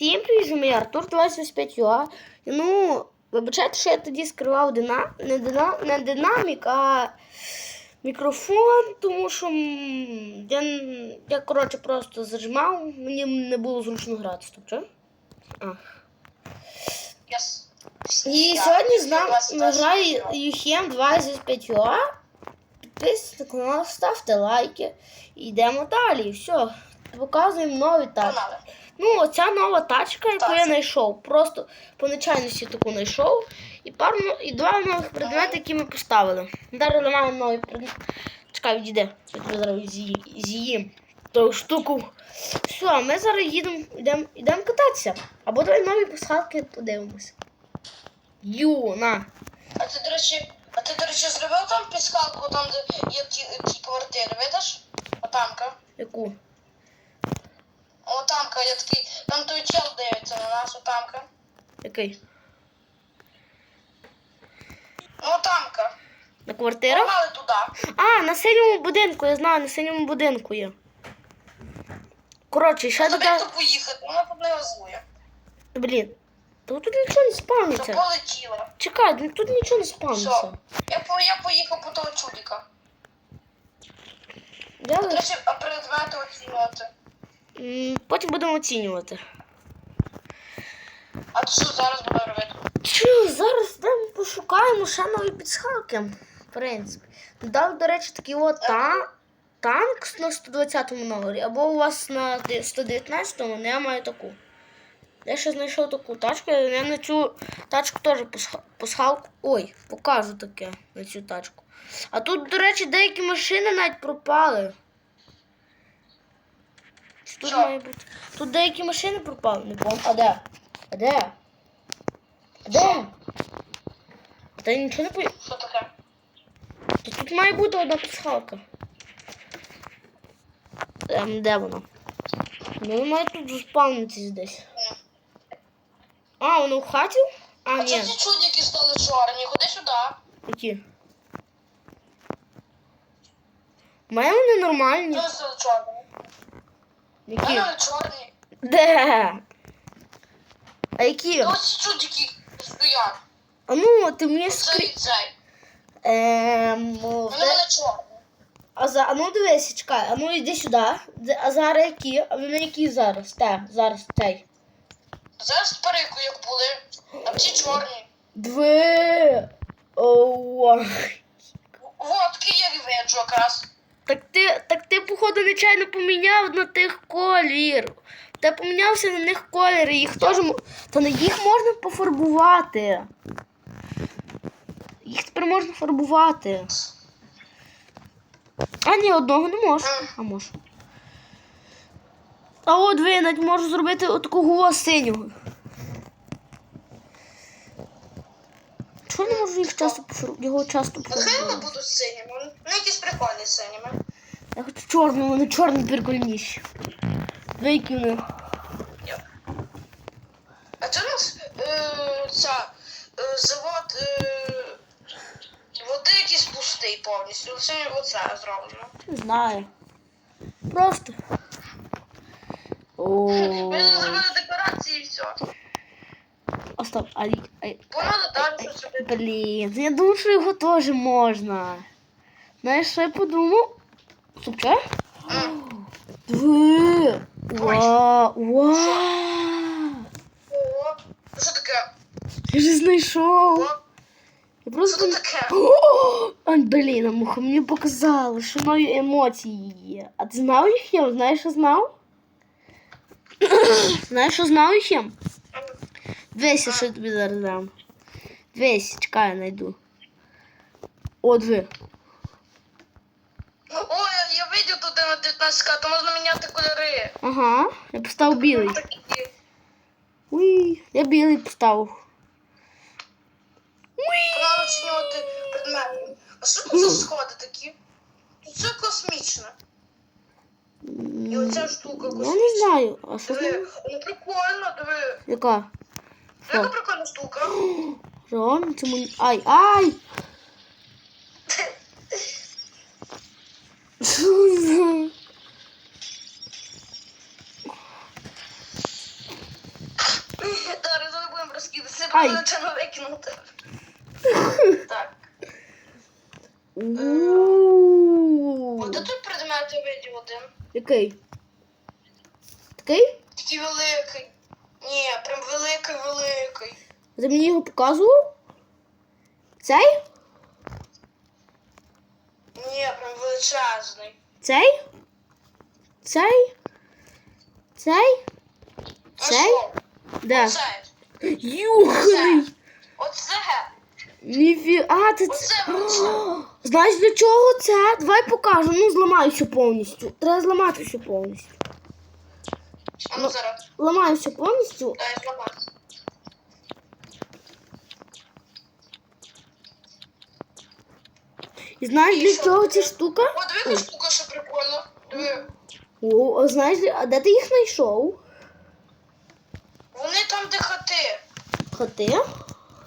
Всім привіт, мій Артур 25 UA. Ну, вибачайте, що я тоді скривав дина... не, дина... не динамік, а мікрофон, тому що я, я коротше, просто зажимав, мені не було зручно грати. А. І сьогодні з нами грає. Юхем 25 UA. Підписуйтесь на канал, ставте лайки. І йдемо далі. Все. Показуємо нові тачки. Ну, оця нова тачка, яку Так. я знайшов. Просто по нечайності таку знайшов. І пару і два нових предмети, які ми поставили. Зараз ламаємо нові предмети. Чекай, відійди. Я зараз з'їм ту штуку. Все, ми зараз їдемо, йдемо, йдемо кататися. Або давай нові пасхалки подивимося. Ю, на. А ти, до речі, а ти, до речі, зробив там підсказку, там, де є ті, ті квартири, видиш? Отамка. Яку? Який? Ну, отамка. На? Погнали туди. А, на синьому будинку, я знаю, на синьому будинку є. Коротше, ще Тобі така. поїхати, вона тут не газує. Блін. Тут нічого не Що спавниться. полетіла. Чекай, ну тут нічого не спавниться. Все. Я, по, я поїхав по того чудика. Де До речі, а предмети оцінювати. М, Потім будемо оцінювати. А ти що зараз буду робити? Чу, зараз йдемо пошукаємо ще нові підсхалки. В принципі. Дав, до речі, такий от та... танк на 120-му номері, або у вас на 119-му, ну, я маю таку. Я ще знайшов таку тачку, я на цю тачку теж пасхалку. Ой, покажу таке на цю тачку. А тут, до речі, деякі машини навіть пропали. Тут має бути. Тут деякі машини пропали, не помню. А де? А де? Де? Та нічого не пою. Що таке? Та тут має бути одна пасхалка. Ем, де вона? Ну, має тут заспавнитись десь. А, воно в хаті? А, А ні. це ті чудики стали чорні, ходи сюди. Які? У мене вони нормальні. Чого стали чорні? Які? Вони чорні. Де? А які? Та ось чудики стоять. А ну, ти мені скрі... Ем. А за а ну дивися, чекай, а ну йди сюди. А зараз які? А вони які зараз? Те, зараз цей. Зараз парику як були. А ці чорні. Оу. Вот, такі я і якраз. Так ти, так ти, походу, нечайно поміняв на тих колір. Ти помінявся на них колір, їх теж Та на їх можна пофарбувати. Їх тепер можна фарбувати. А ні, одного не можу. А можу. А от ви навіть можу зробити отакого синього. Чого не можу їх часто пофарбувати? Його часто Нехай вони пофарбувати? будуть синіми. Вони якісь прикольні синіми. Я хочу чорну, вони чорні прикольніші. Дві які в них. А це у нас е, ця е, завод е, води якийсь пустий повністю. Лише оце зроблено. Не знаю. Просто. О. Ми зробили декорації і все. А стоп, а, а, й- Погнали щось робити. блін, я думаю, що його теж можна. Знаєш, що я подумав? Стоп, що? М. Диви! Вау! Вау! О, що таке? Я вже знайшов. Я що просто. це таке? О, а, блін, муха, мені показали, що нові емоції є. А ти знав їх є? Знаєш, що знав? Знаєш, що знав їх є? Дивися, що я тобі зараз дам. Дивись, чекай, я знайду. О, диви. О, видів тут на 19 то можна міняти кольори. Ага, я поставив білий. Уй, я білий поставив. Оцінювати предмети. А що тут за сходи такі? Тут все космічне. І оця штука Я не знаю, а що Диви, ну прикольно, диви. Яка? Яка прикольна штука. Це мені. Ай, ай! Що за? Зараз не будемо розкидати, Ай. прилетено викинути. Так. Де тут предмет я видів один? Який? Такий? Такий великий. Ні, прям великий, великий. Ти мені його показував? Цей? Ні, прям величезний. Цей? Цей? Цей? Цей? Де? Оце. Юхний! Оце. Ніфі... А, ти Оце це... Знаєш для чого це? Давай покажу. Ну, зламаю все повністю. Треба зламати все повністю. А ну зараз. Ламаю все повністю. Дай зламати. І знаєш для чого ця штука? О, диви, яка штука, що прикольно. Диви. О, а знаєш, а де ти їх знайшов? Вони там, де хати. Хати?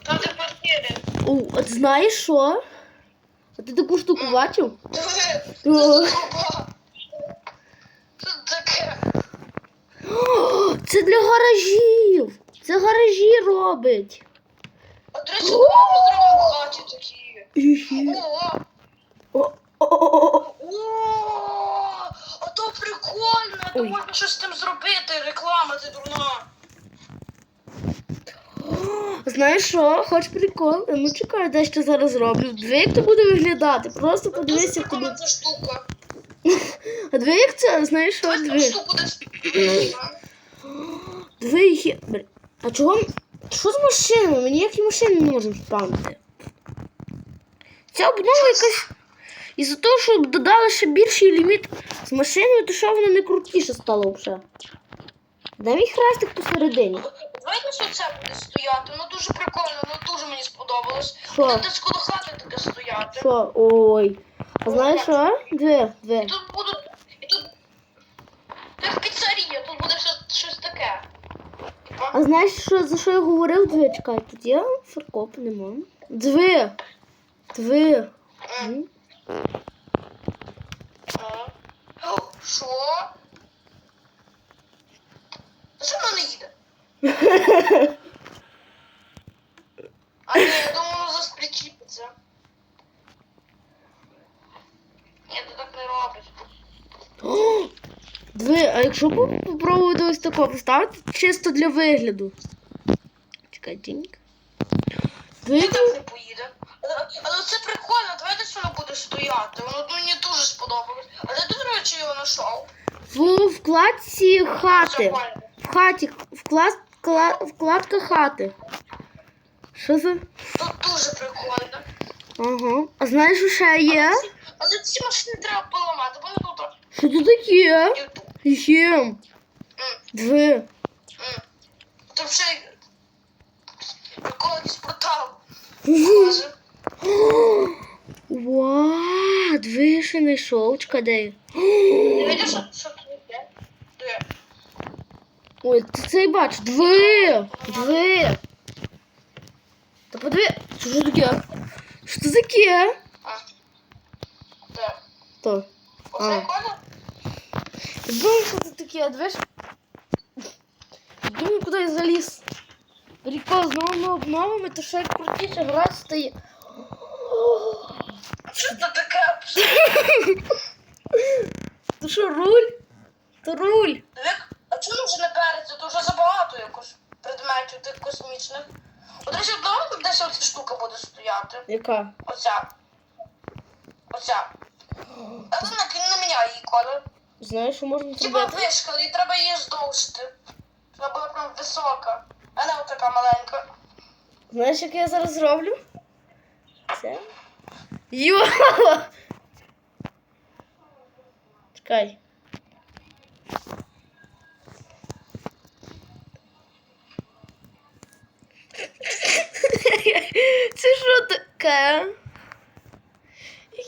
Там, де квартири. О, а ти знаєш що? А ти таку штуку бачив? О. Це таке? Для гаражів. Це гаражі робить. До речі, в хаті такі. О, О, о, о, о. о, а то прикольно, то Ой. можна щось з тим зробити, реклама ти дурна. Знаєш що? Хоч прикол? Ну чекай, де що зараз зроблю. Диви, як це буде виглядати. Просто подивися, як тобі. ця штука. А диви, як це, знаєш що? Цю Диви. Диви їх. є- А чого? Що з машинами? Ми ніякі машини не можемо спамити. Ця обнова якась. Із-за того, що додали ще більший ліміт з машинами, то що воно не крутіше стало вже. Де мій хрестик посередині? Давайте що це буде стояти, воно дуже прикольно, воно дуже мені сподобалось. Що? Буде десь коло хати таке стояти. Що? Ой. А знаєш що? Диви. І тут будуть. І тут. Як піцерія, тут буде щось, щось таке. Типа. А знаєш, що, за що я говорив? Диви, чекай, тут є фаркоп, нема. Диви. Диви. М. М. М. Що? А що воно не їде? А ні, я думаю, зараз причіпиться. Ні, то так не робить. О! Диви, а якщо б попробувати ось тако поставити чисто для вигляду. Чекай, тінька. Диви, Ні, так не поїде. Але, але це прикольно, давайте що воно буде стояти. Воно мені дуже сподобалось. Але ти, до речі, його знайшов. в вкладці хати. Прикольно. Хаті. Вклад, кла- вкладка хати. Що за. Тут дуже прикольно. Ага. А знаєш, що ще є? Але ці машини треба поламати, вони тут Що це таке? Є. Диви. Там ще якийсь портал. Вау, диви, що знайшов. Чекай, де? Ти що, що тут є? Де? Ой, ти це й бачиш. Диви! Диви! Та подиви, що ж таке? Що це таке? А. Де? То. Оце А. прикольно? Думаю, що це таке, дивиш? Думаю, куди я заліз. Прикол, з новими обновами, то ще крутіше гра стає. Що це таке? То що, руль? То руль. Чому вже не береться? Тут вже забагато якось предметів тих космічних. От речі, давай десь оця штука буде стояти. Яка? Оця. Оця. Але не, міняй її колір. Знаєш, що можна Типа зробити? вишка, і треба її здовжити. Вона була прям висока. А не отака маленька. Знаєш, як я зараз зроблю? Це? Йо! Чекай. Це що таке?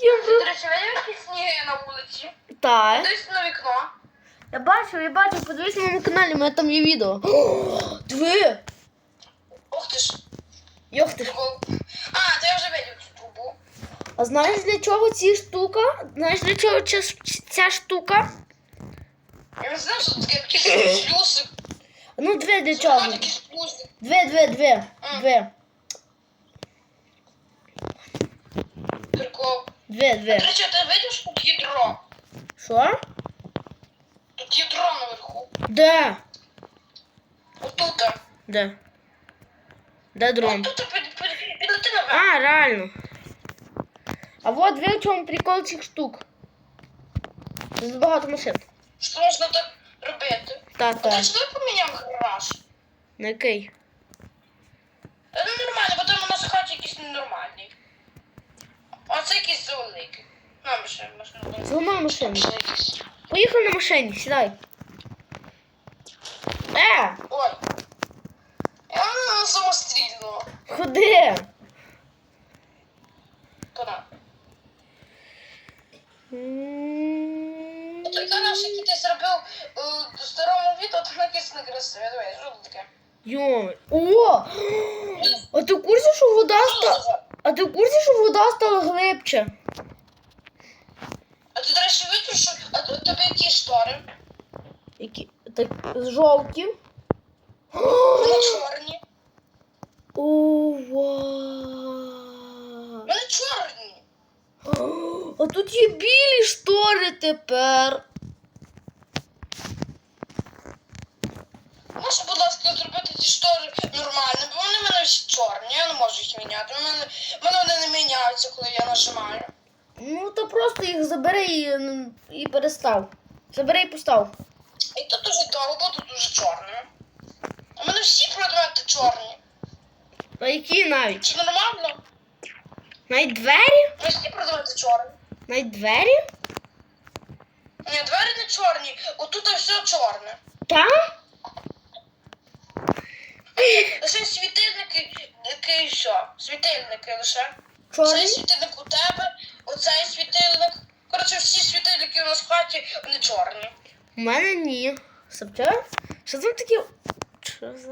Я Ти, до речі, видів сніги на вулиці? Так. Десь на вікно. Я бачу, я бачу, подивись на моєму каналі, у мене там є відео. О, Диви! Ух ти ж. Йох ти ж. А, то я вже видів цю трубу. А знаєш для чого ці штука? Знаєш для чого ця, ця штука? Я не знаю, що таке якийсь шлюсик. Ну, дві для чого? Дві, дві, дві, дві, Прикол. дві, дві. До речі, ти видиш тут ядро? Що? Тут ядро наверху. Де? Отут. Де? Де дрон? Отут під- під- підлети наверх. А, реально. А вот дві в чому прикол цих штук. Тут багато машин. Що можна так робити? Та, А та. ти що поміняв гараж? На який? Та ну нормально, бо там у нас в хаті якийсь ненормальний. А це якийсь завеликий. На машину, машину. Зламав машину. Поїхали на машині, сідай. Е, Ой. Я на самострільного. ходи. Куди? Той гараж, який ти зробив е, у старому відео, там якийсь некрасивий. Давай, що це таке? Йой. О! А ти в курсі, що вода стала. А ти в курсі, що вода стала глибше? А ти, до речі, видиш, що а у тебе які штори? Які так жовті. Вони чорні. Ова. Вони чорні. А тут є білі штори тепер. Можеш, будь ласка, зробити ці штори нормально, бо вони в мене всі чорні, я не можу їх міняти. У мене, в мене вони не міняються, коли я нажимаю. Ну то просто їх забери і, і перестав. Забери і постав. І тут дуже довго, тут дуже чорне. У мене всі предмети чорні. А які навіть? Чи нормально? Навіть двері? У мене всі предмети чорні. Навіть двері? Ні, двері не чорні, отут все чорне. Та? Лише світильники, і все. Світильники лише. Чорні? Цей світильник у тебе, оцей світильник. Коротше, всі світильники у нас в хаті, вони чорні. У мене ні. Сапча? Що там таке? Що за?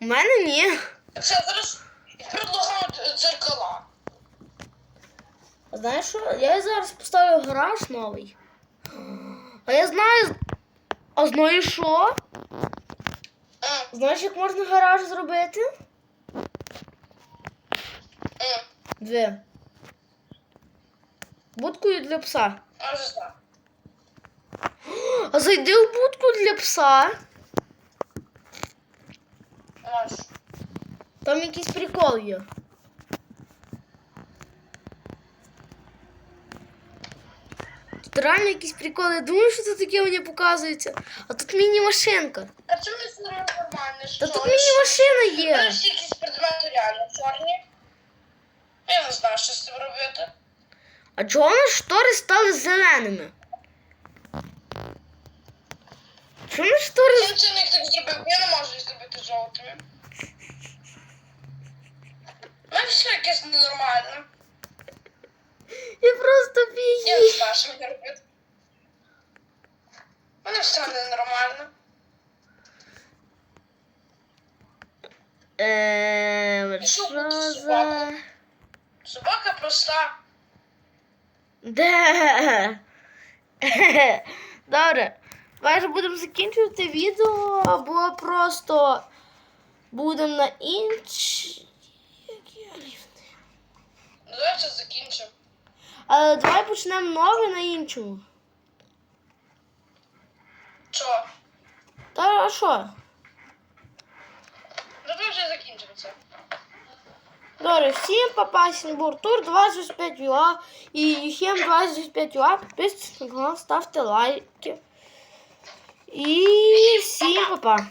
У мене ні. Все, зараз предлагають е, дзеркала. Знаєш що? Я зараз поставлю гараж новий. А я знаю. А знаєш що? М, Знаєш, як можна гараж зробити? м, Дві. Будкою для пса. я вже знаю. А зайди в будку для пса. Наш. Там якийсь прикол є. Тут реально якийсь прикол. Я думаю, що це таке мені показується. А тут міні-машинка. А чому не все нормально? Що? Та тут Ну, міні-машина що? є. Зараз якісь предмети реально чорні. Я не знаю, що з цим робити. А чого у нас штори стали зеленими? Чому нас штори. Їх так зробив? Я не можу їх зробити жовтими. Ну все якесь ненормальне. Я просто Я не знаю, що мені робити. У мене все ненормально. І що за. Собака проста. Де? Добре. Майже будемо закінчувати відео, або просто будемо на інші. Які рівні? Давай це закінчимо. Але давай почнемо нове на іншому. Що? Та а що? Давай вже закінчимо. Добре, всім папа, Сінбур, тур 25 ЮА і Єхем 25 ЮА. Підписуйтесь на канал, ставте лайки. І всім папа.